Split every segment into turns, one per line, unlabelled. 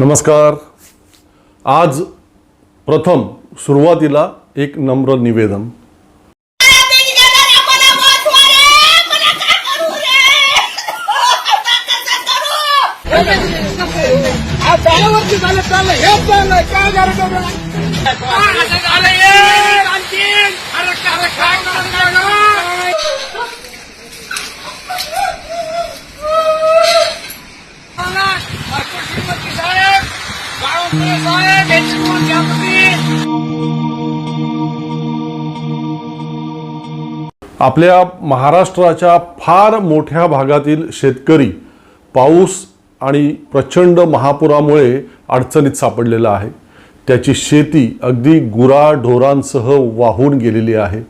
नमस्कार. आज प्रथम सुरुवातीला एक नम्र निवेदन
त्यावरती झालं चाललं हेच चाललंय काय झालं झालं ये आणखीन अरे काय काय करणार साहेब साहेब यांची
आपल्या महाराष्ट्राच्या फार मोठ्या भागातील शेतकरी पाऊस आणि प्रचंड महापुरामुळे अडचणीत सापडलेला आहे. त्याची शेती अगदी गुराढोरांसह वाहून गेलेली आहे.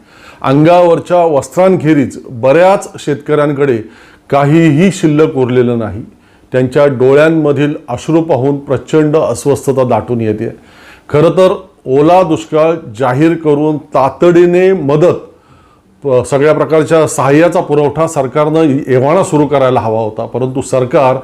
अंगावरच्या वस्त्रांखेरीज बऱ्याच शेतकऱ्यांकडे काहीही शिल्लक उरलेलं नाही. त्यांच्या डोळ्यांमधील अश्रू पाहून प्रचंड अस्वस्थता दाटून येते. खरं तर ओला दुष्काळ जाहीर करून तातडीने मदत सगळ्या प्रकारच्या सहाय्याचा पुरवठा सरकारनं एव्हाना सुरू करायला हवा होता. परंतु सरकार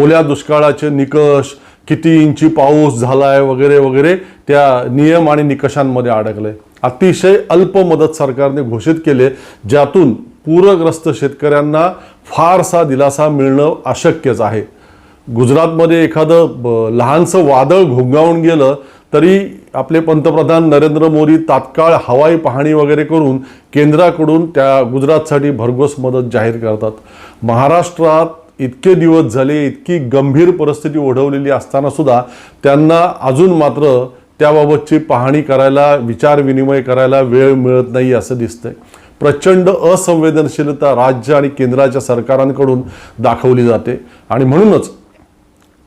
ओल्या दुष्काळाचे निकष किती इंची पाऊस झाला आहे वगैरे वगैरे त्या नियम आणि निकषांमध्ये अडकले. अतिशय अल्प मदत सरकारने घोषित केले ज्यातून पूरग्रस्त शेतकऱ्यांना फारसा दिलासा मिळणं अशक्यच आहे. गुजरातमध्ये एखादं लहानसं वादळ घोंगावून गेलं तरी आपले पंतप्रधान नरेंद्र मोदी तात्काळ हवाई पाहणी वगैरे करून केंद्राकडून त्या गुजरातसाठी भरघोस मदत जाहीर करतात. महाराष्ट्रात इतके दिवस झाले इतकी गंभीर परिस्थिती ओढवलेली असताना सुद्धा त्यांना अजून मात्र त्याबाबतची पाहणी करायला विचार विनिमय करायला वेळ मिळत नाही असं दिसतंय. प्रचंड असंवेदनशीलता राज्य आणि केंद्राच्या सरकारांकडून दाखवली जाते. आणि म्हणूनच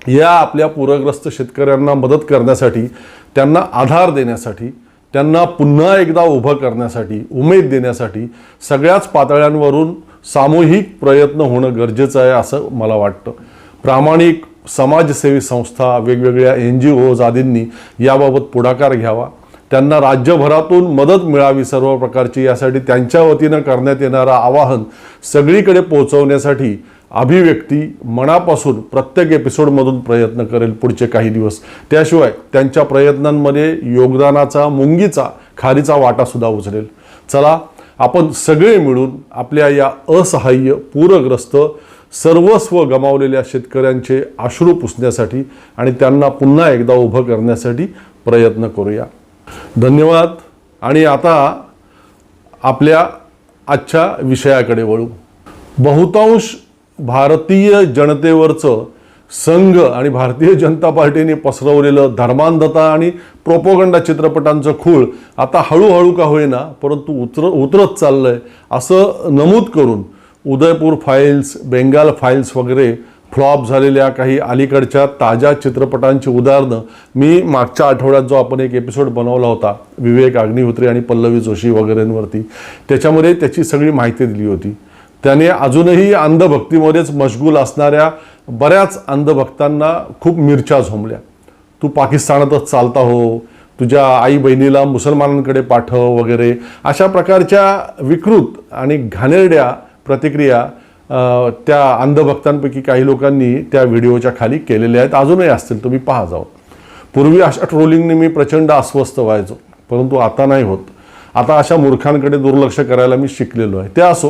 या आपल्या पूरग्रस्त शेतकऱ्यांना मदत करण्यासाठी त्यांना आधार देण्यासाठी त्यांना पुन्हा एकदा उभं करण्यासाठी उमेद देण्यासाठी सगळ्याच पातळ्यांवरून सामूहिक प्रयत्न होणं गरजेचं आहे असं मला वाटतं. प्रामाणिक समाजसेवी संस्था वेगवेगळ्या एन जी ओज आदींनी याबाबत पुढाकार घ्यावा. त्यांना राज्यभरातून मदत मिळावी सर्व प्रकारची यासाठी त्यांच्या वतीनं करण्यात येणारं आवाहन सगळीकडे पोहोचवण्यासाठी अभिव्यक्ती मनापासून प्रत्येक एपिसोडमधून प्रयत्न करेल पुढचे काही दिवस. त्याशिवाय त्यांच्या प्रयत्नांमध्ये योगदानाचा मुंगीचा खारीचा वाटासुद्धा उचलेल. चला आपण सगळे मिळून आपल्या या असहाय्य पूरग्रस्त सर्वस्व गमावलेल्या शेतकऱ्यांचे अश्रू पुसण्यासाठी आणि त्यांना पुन्हा एकदा उभं करण्यासाठी प्रयत्न करूया. धन्यवाद. आणि आता आपल्या आजच्या विषयाकडे वळू. बहुतांश भारतीय जनतेवरचं संघ आणि भारतीय जनता पार्टीने पसरवलेलं धर्मांधता आणि प्रोपोगंडा चित्रपटांचं खूळ आता हळूहळू का होईना परंतु उतर उतरत चाललं आहे असं नमूद करून उदयपूर फाईल्स बेंगाल फाईल्स वगैरे फ्लॉप झालेल्या काही अलीकडच्या ताज्या चित्रपटांची उदाहरणं मी मागच्या आठवड्यात जो आपण एक एपिसोड बनवला होता विवेक अग्निहोत्री आणि पल्लवी जोशी वगैरेंवरती त्याच्यामध्ये त्याची सगळी माहिती दिली होती. त्याने अजूनही अंधभक्तीमध्येच मशगूल असणाऱ्या बऱ्याच अंधभक्तांना खूप मिरच्या झोंबल्या. तू पाकिस्तानातच चालता हो तुझ्या आई बहिणीला मुसलमानांकडे पाठव वगैरे. अशा प्रकारच्या विकृत आणि घाणेरड्या प्रतिक्रिया त्या अंधभक्तांपैकी काही लोकांनी त्या व्हिडिओच्या खाली केलेल्या आहेत. अजूनही असतील तुम्ही पहा जाऊ. पूर्वी अशा ट्रोलिंगने मी प्रचंड अस्वस्थ व्हायचो परंतु आता नाही होत. आता अशा मूर्खांकडे दुर्लक्ष करायला मी शिकलेलो आहे. ते असो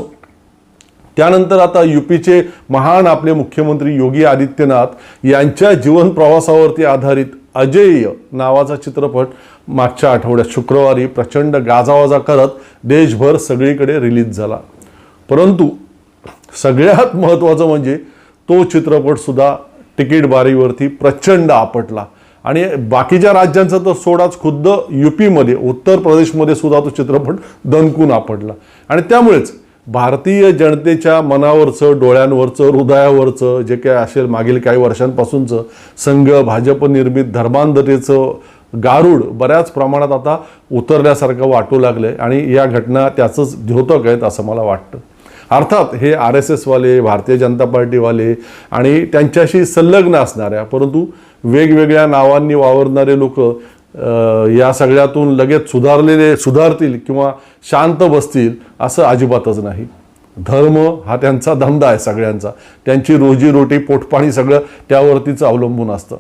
त्यानंतर आता युपीचे महान आपले मुख्यमंत्री योगी आदित्यनाथ यांच्या जीवन प्रवासावरती आधारित अजेय नावाचा चित्रपट मागच्या आठवड्यात शुक्रवारी प्रचंड गाजावाजा करत देशभर सगळीकडे रिलीज झाला. परंतु सगळ्यात महत्त्वाचं म्हणजे तो चित्रपटसुद्धा तिकीट बारीवरती प्रचंड आपटला. आणि बाकीच्या राज्यांचा तर सोडाच खुद्द युपीमध्ये उत्तर प्रदेशमध्ये सुद्धा तो चित्रपट दणकून आपटला. आणि त्यामुळेच भारतीय जनतेच्या मनावरचं डोळ्यांवरचं हृदयावरचं जे काय असेल मागील काही वर्षांपासूनचं संघ भाजप निर्मित धर्मांधतेचं गारूड बऱ्याच प्रमाणात आता उतरल्यासारखं वाटू लागलंय आणि या घटना त्याचंच द्योतक आहेत असं मला वाटतं. अर्थात हे आर एस एसवाले भारतीय जनता पार्टीवाले आणि त्यांच्याशी संलग्न असणाऱ्या परंतु वेगवेगळ्या नावांनी वावरणारे लोक या सगळ्यातून लगेच सुधारलेले सुधारतील किंवा शांत बसतील असं अजिबातच नाही. धर्म हा त्यांचा धंदा आहे सगळ्यांचा. त्यांची रोजीरोटी पोटपाणी सगळं त्यावरतीच अवलंबून असतं.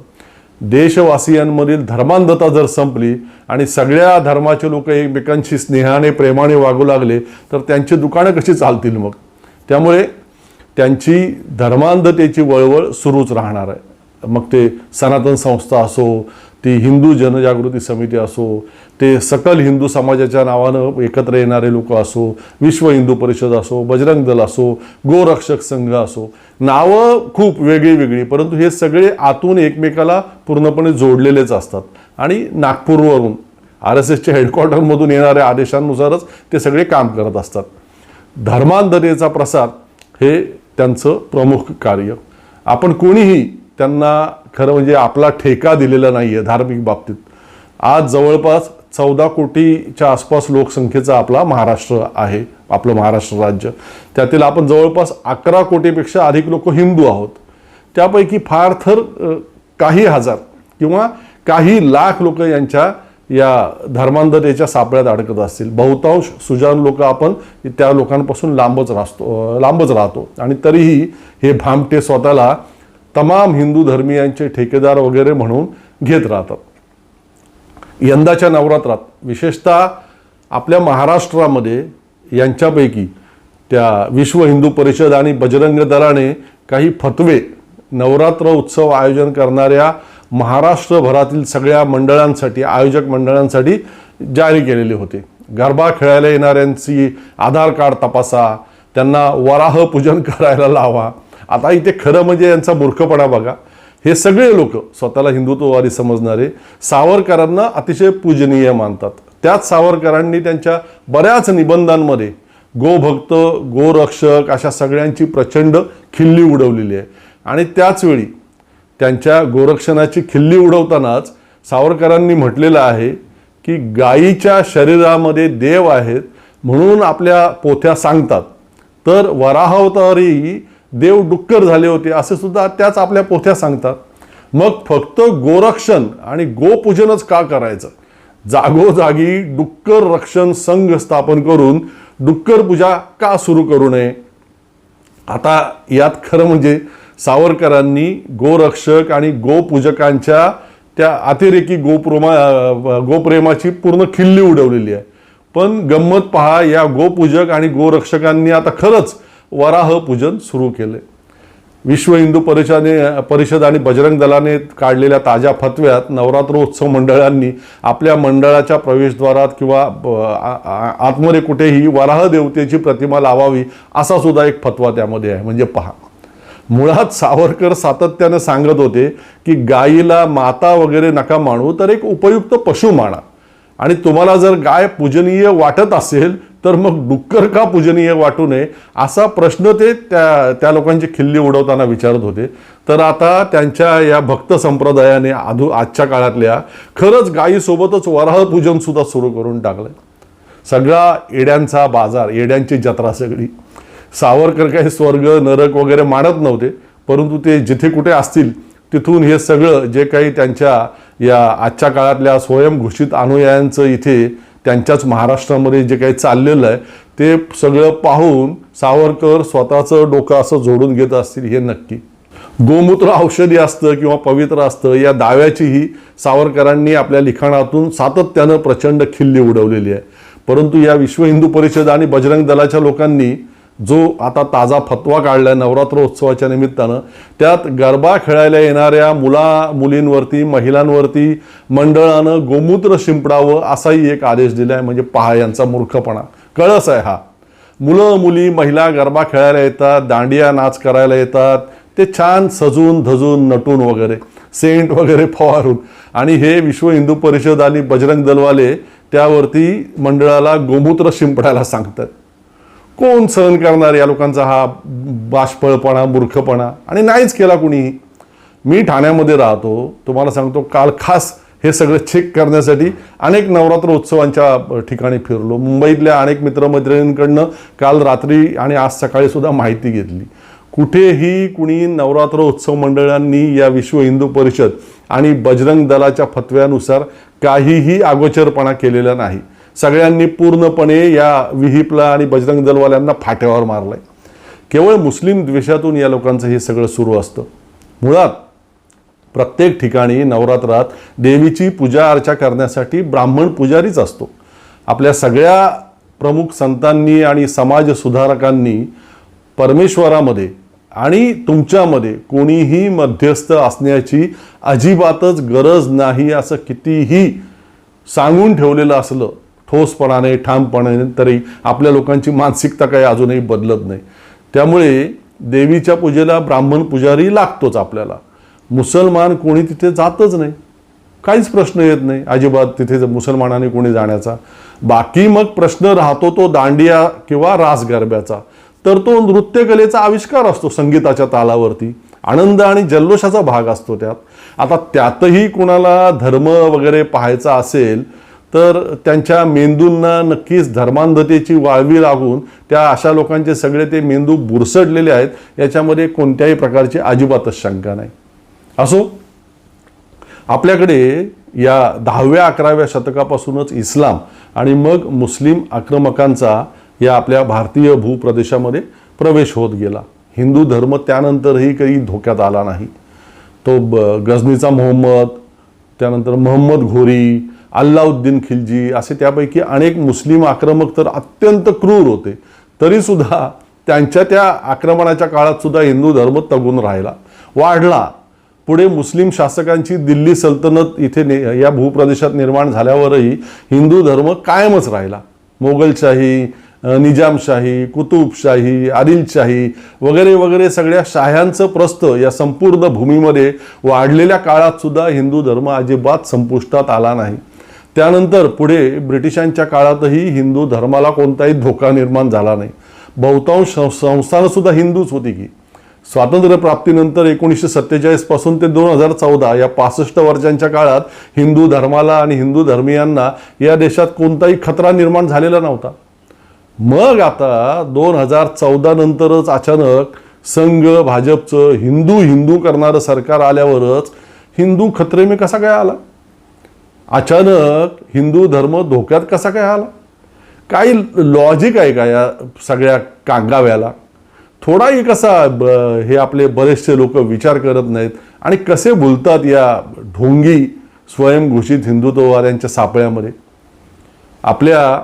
देशवासियांमधील धर्मांधता जर संपली आणि सगळ्या धर्माचे लोक एकमेकांशी स्नेहाने प्रेमाने वागू लागले तर त्यांची दुकानं कशी चालतील मग? त्यामुळे त्यांची धर्मांधतेची वळवळ सुरूच राहणार आहे. मग ते सनातन संस्था असो ती हिंदू जनजागृती समिती असो ते सकल हिंदू समाजाच्या नावानं एकत्र येणारे लोक असो विश्व हिंदू परिषद असो बजरंग दल असो गोरक्षक संघ असो नावं खूप वेगळी वेगळी परंतु हे सगळे आतून एकमेकाला पूर्णपणे जोडलेलेच असतात. आणि नागपूरवरून आर एस एसच्या हेडक्वार्टरमधून येणाऱ्या आदेशांनुसारच ते सगळे काम करत असतात. धर्मांधतेचा प्रसार हे त्यांचं प्रमुख कार्य. आपण कोणीही त्यांना खरं म्हणजे आपला ठेका दिलेला नाही आहे धार्मिक बाबतीत. आज जवळपास चौदा कोटीच्या आसपास लोकसंख्येचा आपला महाराष्ट्र आहे आपलं महाराष्ट्र राज्य. त्यातील आपण जवळपास अकरा कोटीपेक्षा अधिक लोक हिंदू आहोत. त्यापैकी फार थर काही हजार किंवा काही लाख लोक यांच्या या धर्मांधतेच्या सापळ्यात अडकत असतील. बहुतांश सुजान लोक आपण त्या लोकांपासून लांबच राहतो लांबच राहतो. आणि तरीही हे भामटे स्वतःला तमाम हिंदू धर्मियांचे ठेकेदार वगैरे म्हणून घेत राहतात. यंदाच्या नवरात्रात विशेषतः आपल्या महाराष्ट्रामध्ये यांच्यापैकी त्या विश्व हिंदू परिषद आणि बजरंग दलाने काही फतवे नवरात्र उत्सव आयोजन करणाऱ्या महाराष्ट्रभरातील सगळ्या मंडळांसाठी आयोजक मंडळांसाठी जारी केलेले होते. गरबा खेळायला येणाऱ्यांची आधार कार्ड तपासा त्यांना वराह पूजन करायला लावा. आता इथे खरं म्हणजे यांचा मूर्खपणा बघा. हे सगळे लोक स्वतःला हिंदुत्ववादी समजणारे सावरकरांना अतिशय पूजनीय मानतात. त्याच सावरकरांनी त्यांच्या बऱ्याच निबंधांमध्ये गोभक्त गोरक्षक अशा सगळ्यांची प्रचंड खिल्ली उडवलेली आहे. आणि त्याचवेळी त्यांच्या गोरक्षणाची खिल्ली उडवतानाच सावरकरांनी म्हटलेलं आहे की गायीच्या शरीरामध्ये देव आहेत म्हणून आपल्या पोथ्या सांगतात. तर वराहावतारी देव डुक्कर झाले होते असे सुद्धा त्याच आपल्या पोथ्या सांगतात. मग फक्त गोरक्षण आणि गोपूजनच का करायचं? जागोजागी डुक्कर रक्षण संघ स्थापन करून डुक्कर पूजा का सुरू करू नये? आता यात खरं म्हणजे सावरकरांनी गोरक्षक आणि गोपूजकांच्या त्या अतिरेकी गोप्रमा गोप्रेमाची पूर्ण खिल्ली उडवलेली आहे. पण गंमत पहा या गोपूजक आणि गोरक्षकांनी आता खरंच वराह पूजन सुरू केले. विश्व हिंदू परिषदे परिषद आणि बजरंग दलाने काढलेल्या ताज्या फतव्यात नवरात्रोत्सव मंडळांनी आपल्या मंडळाच्या प्रवेशद्वारात किंवा आतमध्ये कुठेही वराह देवतेची प्रतिमा लावावी असा सुद्धा एक फतवा त्यामध्ये आहे. म्हणजे पहा. मुळात सावरकर सातत्याने सांगत होते की गायीला माता वगैरे नका मानू तर एक उपयुक्त पशु माना. आणि तुम्हाला जर गाय पूजनीय वाटत असेल तर मग डुक्कर का पूजनीय वाटू नये असा प्रश्न ते त्या त्या लोकांची खिल्ली उडवताना विचारत होते. तर आता त्यांच्या या भक्त संप्रदायाने आधू आजच्या काळातल्या खरंच गायीसोबतच वराह पूजन सुद्धा सुरू करून टाकलंय. सगळा येड्यांचा बाजार येड्यांची जत्रा सगळी. सावरकर काही स्वर्ग नरक वगैरे मानत नव्हते परंतु ते जिथे कुठे असतील तिथून हे सगळं जे काही त्यांच्या या आजच्या काळातल्या स्वयंघोषित अनुयायांचं इथे त्यांच्याच महाराष्ट्रामध्ये जे काही चाललेलं आहे ते सगळं पाहून सावरकर स्वतःचं डोकं असं जोडून घेत असतील हे नक्की. गोमूत्र औषधी असतं किंवा पवित्र असतं या दाव्याचीही सावरकरांनी आपल्या लिखाणातून सातत्यानं प्रचंड खिल्ली उडवलेली आहे. परंतु या विश्व हिंदू परिषद आणि बजरंग दलाच्या लोकांनी जो आता ताजा फतवा काढलाय नवरात्र उत्सवाच्या निमित्तानं त्यात गरबा खेळायला येणाऱ्या मुला मुलींवरती महिलांवरती मंडळानं गोमूत्र शिंपडावं असाही एक आदेश दिलाय म्हणजे पहा यांचा मूर्खपणा. कळस आहे हा. मुलं मुली महिला गरबा खेळायला येतात दांडिया नाच करायला येतात ते छान सजून धजून नटून वगैरे सेंट वगैरे फवारून. आणि हे विश्व हिंदू परिषद आणि बजरंग दलवाले त्यावरती मंडळाला गोमूत्र शिंपडायला सांगतात. कोण सहन करणार या लोकांचा हा बाष्पळपणा मूर्खपणा? आणि नाहीच केला कुणीही मी ठाण्यामध्ये राहतो. तुम्हाला सांगतो काल खास हे सगळं चेक करण्यासाठी अनेक नवरात्र उत्सवांच्या ठिकाणी फिरलो. मुंबईतल्या अनेक मित्रमैत्रिणींकडनं काल रात्री आणि आज सकाळी सुद्धा माहिती घेतली. कुठेही कुणी नवरात्र उत्सव मंडळांनी या विश्व हिंदू परिषद आणि बजरंग दलाच्या फतव्यानुसार काहीही अगोचरपणा केलेला नाही. सगळ्यांनी पूर्णपणे या विहिपला आणि बजरंग दलवाल्यांना फाट्यावर मारलंय. केवळ मुस्लिम द्वेषातून या लोकांचं हे सगळं सुरू असतं. मुळात प्रत्येक ठिकाणी नवरात्रात देवीची पूजा अर्चा करण्यासाठी ब्राह्मण पुजारीच असतो. आपल्या सगळ्या प्रमुख संतांनी आणि समाज सुधारकांनी परमेश्वरामध्ये आणि तुमच्यामध्ये कोणीही मध्यस्थ असण्याची अजिबातच गरज नाही असं कितीही सांगून ठेवलेलं असलं ठोसपणाने ठामपणाने तरी आपल्या लोकांची मानसिकता काही अजूनही बदलत नाही. त्यामुळे देवीच्या पूजेला ब्राह्मण पुजारी लागतोच आपल्याला. मुसलमान कोणी तिथे जातच नाही. काहीच प्रश्न येत नाही. अजिबात तिथे मुसलमानाने कोणी जाण्याचा. बाकी मग प्रश्न राहतो तो दांडिया किंवा रास गरब्याचा तर तो नृत्यकलेचा आविष्कार असतो संगीताच्या तालावरती. आनंद आणि जल्लोषाचा भाग असतो त्यात. आता त्यातही कुणाला धर्म वगैरे पाहायचा असेल तर त्यांच्या मेंदूंना नक्कीच धर्मांधतेची वाळवी लागून त्या अशा लोकांचे सगळे ते मेंदू बुरसडलेले आहेत याच्यामध्ये कोणत्याही प्रकारची अजिबातच शंका नाही. असो आपल्याकडे या दहाव्या अकराव्या शतकापासूनच इस्लाम आणि मग मुस्लिम आक्रमकांचा या आपल्या भारतीय भूप्रदेशामध्ये प्रवेश होत गेला. हिंदू धर्म त्यानंतरही काही धोक्यात आला नाही. तो ब गझनीचा मोहम्मद त्यानंतर मोहम्मद घोरी अल्लाउद्दीन खिलजी असे त्यापैकी अनेक मुस्लिम आक्रमक तर अत्यंत क्रूर होते. तरीसुद्धा त्यांच्या त्या आक्रमणाच्या काळात सुद्धा हिंदू धर्म तगून राहिला वाढला. पुढे मुस्लिम शासकांची दिल्ली सल्तनत इथे ने या भूप्रदेशात निर्माण झाल्यावरही हिंदू धर्म कायमच राहिला. मोगलशाही निजामशाही कुतुबशाही आदिलशाही वगैरे वगैरे सगळ्या शाह्यांचं प्रस्थ या संपूर्ण भूमीमध्ये वाढलेल्या काळातसुद्धा हिंदू धर्म अजिबात संपुष्टात आला नाही. त्यानंतर पुढे ब्रिटिशांच्या काळातही हिंदू धर्माला कोणताही धोका निर्माण झाला नाही. बहुतांश संस्थानंसुद्धा हिंदूच होती की. स्वातंत्र्यप्राप्तीनंतर एकोणीसशे सत्तेचाळीसपासून ते दोन हजार चौदा या पासष्ट वर्षांच्या काळात हिंदू धर्माला आणि हिंदू धर्मियांना या देशात कोणताही खतरा निर्माण झालेला नव्हता. मग आता दोन हजार चौदा नंतरच अचानक संघ भाजपचं हिंदू हिंदू करणारं सरकार आल्यावरच हिंदू खतरे मी कसा काय आला? अचानक हिंदू धर्म धोक्यात कसा काय आला? काही लॉजिक आहे का या सगळ्या कांगाव्याला? थोडाही कसा ब हे आपले बरेचसे लोक विचार करत नाहीत आणि कसे बोलतात या ढोंगी स्वयंघोषित हिंदुत्ववाद्यांच्या सापळ्यामध्ये? आपल्या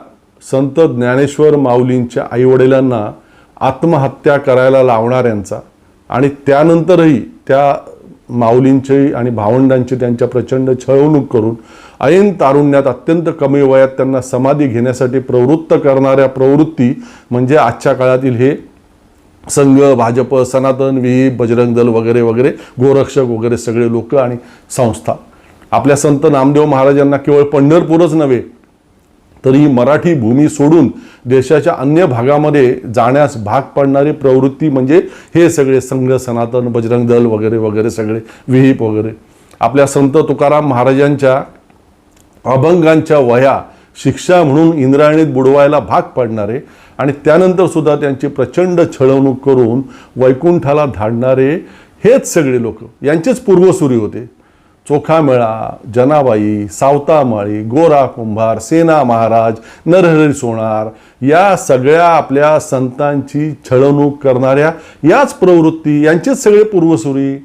संत ज्ञानेश्वर माऊलींच्या आईवडिलांना आत्महत्या करायला लावणाऱ्यांचा आणि त्यानंतरही त्या माऊलींची आणि भावंडांची त्यांच्या प्रचंड छळवणूक करून ऐन तारुण्यात अत्यंत कमी वयात त्यांना समाधी घेण्यासाठी प्रवृत्त करणाऱ्या प्रवृत्ती म्हणजे आजच्या काळातील हे संघ भाजप सनातन विहीप बजरंग दल वगैरे वगैरे गोरक्षक वगैरे सगळे लोक आणि संस्था. आपल्या संत नामदेव महाराजांना केवळ पंढरपूरच नव्हे तरी मराठी भूमी सोडून देशाच्या अन्य भागामध्ये जाण्यास भाग पडणारी प्रवृत्ती म्हणजे हे सगळे संघ सनातन बजरंग दल वगैरे वगैरे सगळे विहीप वगैरे. आपल्या संत तुकाराम महाराजांच्या अभंगांच्या वया शिक्षा म्हणून इंद्रायणीत बुडवायला भाग पाडणारे आणि त्यानंतर सुद्धा त्यांची प्रचंड छळवणूक करून वैकुंठाला धाडणारे हेच सगळे लोक. यांचेच पूर्वसुरी होते. चोखामेळा जनाबाई सावतामाळी गोरा कुंभार सेना महाराज नरहरी सोनार या सगळ्या आपल्या संतांची छळवणूक करणाऱ्या याच प्रवृत्ती यांचेच सगळे पूर्वसुरी.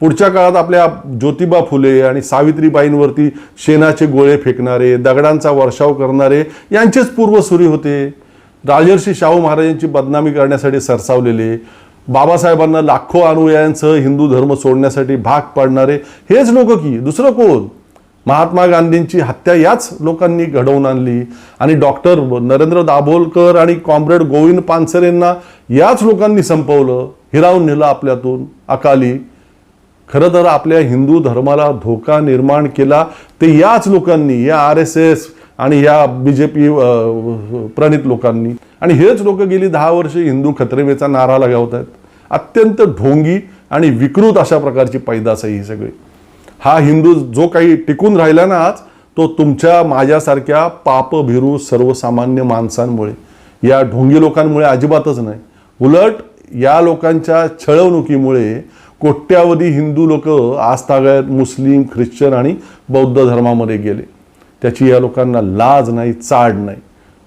पुढच्या काळात आपल्या ज्योतिबा फुले आणि सावित्रीबाईंवरती शेणाचे गोळे फेकणारे दगडांचा वर्षाव करणारे यांचेच पूर्वसुरी होते. राजर्षी शाहू महाराजांची बदनामी करण्यासाठी सरसावलेले बाबासाहेबांना लाखो अनुयायांसह हिंदू धर्म सोडण्यासाठी भाग पाडणारे हेच लोक की? दुसरं कोण? महात्मा गांधींची हत्या याच लोकांनी घडवून आणली. आणि डॉक्टर नरेंद्र दाभोलकर आणि कॉम्रेड गोविंद पानसरेंना याच लोकांनी संपवलं. हिरावून नेलं आपल्यातून. अकाली खरं तर आपल्या हिंदू धर्माला धोका निर्माण केला ते याच लोकांनी या आर एस एस आणि या बी जे पी प्रणित लोकांनी. आणि हेच लोक गेली दहा वर्षे हिंदू खत्रेवेचा नारा लगावत आहेत अत्यंत ढोंगी आणि विकृत अशा प्रकारची पैदास आहे ही सगळी. हा हिंदू जो काही टिकून राहिला ना आज तो तुमच्या माझ्यासारख्या पापभिरू सर्वसामान्य माणसांमुळे या ढोंगी लोकांमुळे अजिबातच नाही. उलट या लोकांच्या छळवणुकीमुळे कोट्यावधी हिंदू लोक आस्थागत मुस्लिम ख्रिश्चन आणि बौद्ध धर्मामध्ये गेले. त्याची या लोकांना लाज नाही चाड नाही.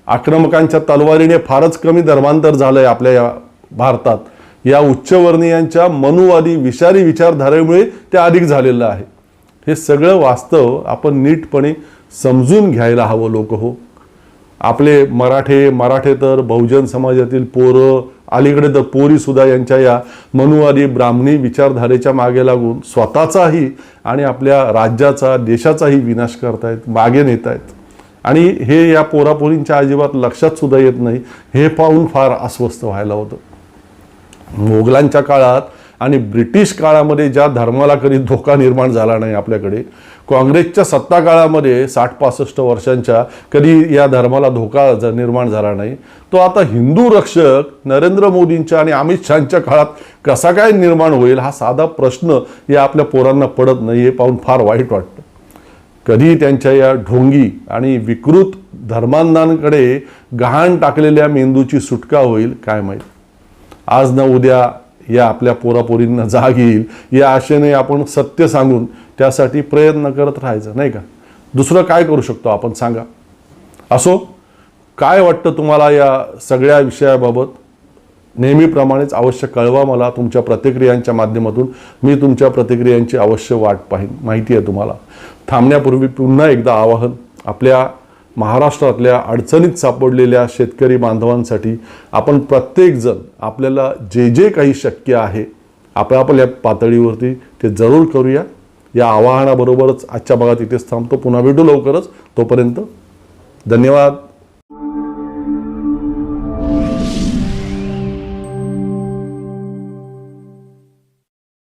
आक्रमकांच्या तलवारीने फारच कमी धर्मांतर झालंय आपल्या या भारतात. या उच्चवर्णीयांच्या मनुवादी विषारी विचारधारेमुळे ते अधिक झालेलं आहे. हे सगळं वास्तव आपण नीटपणे समजून घ्यायला हवं लोक हो. आपले मराठे मराठे तर बहुजन समाजातील पोरं अलीकडे तर पोरीसुद्धा यांच्या या मनुवादी ब्राह्मणी विचारधारेच्या मागे लागून स्वतःचाही आणि आपल्या राज्याचा देशाचाही विनाश करतायत मागे नेत आहेत आणि हे या पोरापोरींच्या अजिबात लक्षात सुद्धा येत नाही. हे पाहून फार अस्वस्थ व्हायला होतं. मोगलांच्या काळात आणि ब्रिटिश काळामध्ये ज्या धर्माला कधी धोका निर्माण झाला नाही आपल्याकडे काँग्रेसच्या सत्ता काळामध्ये साठ पासष्ट वर्षांच्या कधी या धर्माला धोका ज- निर्माण झाला नाही. तो आता हिंदू रक्षक नरेंद्र मोदींच्या आणि अमित शहाच्या काळात कसा काय निर्माण होईल हा साधा प्रश्न या आपल्या पोरांना पडत नाही हे पाहून फार वाईट वाटतं. कधी त्यांच्या या ढोंगी आणि विकृत धर्मांधांकडे गहाण टाकलेल्या मेंदूची सुटका होईल काय माहीत? आज ना उद्या या आपल्या पोरापोरींना जाग येईल या आशेने आपण सत्य सांगून त्यासाठी प्रयत्न करत राहायचं नाही का? दुसरं काय करू शकतो आपण सांगा? असो काय वाटतं तुम्हाला या सगळ्या विषयाबाबत? नेहमीप्रमाणेच अवश्य कळवा मला तुमच्या प्रतिक्रियांच्या माध्यमातून. मी तुमच्या प्रतिक्रियांची अवश्य वाट पाहीन. माहिती आहे तुम्हाला. थांबण्यापूर्वी पुन्हा एकदा आवाहन. आपल्या महाराष्ट्रातल्या अडचणीत सापडलेल्या शेतकरी बांधवांसाठी आपण प्रत्येकजण आपल्याला जे जे काही शक्य आहे आपल्या आपल्या पातळीवरती ते जरूर करूया. या आवाहनाबरोबरच आजच्या भागात इथेच थांबतो. पुन्हा भेटू लवकरच. तोपर्यंत धन्यवाद.